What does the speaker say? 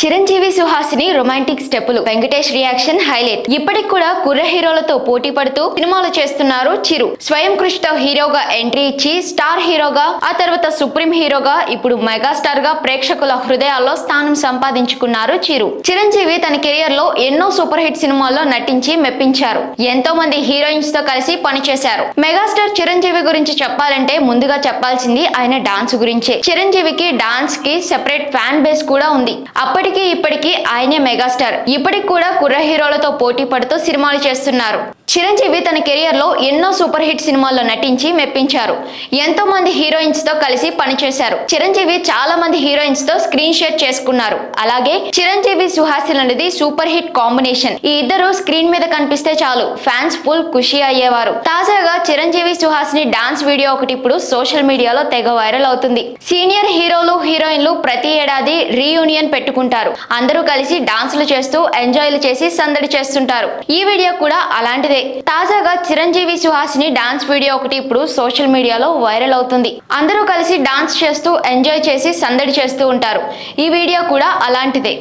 Chiranjeevi Suhasini romantic స్టెప్పులు. Venkatesh reaction highlight. ఇప్పటికి కూడా కుర్ర హీరోలతో పోటీ పడుతూ సినిమాలు చేస్తున్నారు చిరు. స్వయం కృషితో హీరోగా ఎంట్రీ ఇచ్చి స్టార్ హీరోగా ఆ తర్వాత సుప్రీం హీరోగా ఇప్పుడు మెగాస్టార్గా ప్రేక్షకుల హృదయాల్లో స్థానం సంపాదించుకున్నారు చిరు. చిరంజీవి తన కెరియర్లో ఎన్నో సూపర్ హిట్ సినిమాల్లో నటించి మెప్పించారు. ఎంతో మంది హీరోయిన్స్తో కలిసి పనిచేశారు. మెగాస్టార్ చిరంజీవి గురించి చెప్పాలంటే ముందుగా చెప్పాల్సింది ఆయన డాన్స్ గురించే. చిరంజీవికి డాన్స్కి సెపరేట్ ఫ్యాన్ బేస్ కూడా ఉంది. అప్పటి అప్పటికి ఇప్పటికీ ఆయనే మెగాస్టార్. ఇప్పటికి కూడా కుర్ర హీరోలతో పోటీ పడుతూ సినిమాలు చేస్తున్నారు. చిరంజీవి తన కెరియర్లో ఎన్నో సూపర్ హిట్ సినిమాల్లో నటించి మెప్పించారు. ఎంతో మంది హీరోయిన్స్తో కలిసి పనిచేశారు. చిరంజీవి చాలా మంది హీరోయిన్స్తో స్క్రీన్ షేర్ చేసుకున్నారు. అలాగే చిరంజీవి సుహాసిల్ అనేది సూపర్ హిట్ కాంబినేషన్. ఈ ఇద్దరు స్క్రీన్ మీద కనిపిస్తే చాలు ఫ్యాన్స్ ఫుల్ ఖుషి అయ్యేవారు. తాజాగా చిరంజీవి సుహాసిని డాన్స్ వీడియో ఒకటి ఇప్పుడు సోషల్ మీడియాలో తెగ వైరల్ అవుతుంది. సీనియర్ హీరోలు హీరోయిన్లు ప్రతి ఏడాది రీయూనియన్ పెట్టుకుంటారు. అందరూ కలిసి డాన్సులు చేస్తూ ఎంజాయ్లు చేసి సందడి చేస్తుంటారు. ఈ వీడియో కూడా అలాంటిదే. తాజాగా చిరంజీవి సుహాసిని డాన్స్ వీడియో ఒకటి ఇప్పుడు సోషల్ మీడియాలో వైరల్ అవుతుంది. అందరూ కలిసి డాన్స్ చేస్తూ ఎంజాయ్ చేసి సందడి చేస్తూ ఉంటారు. ఈ వీడియో కూడా అలాంటిదే.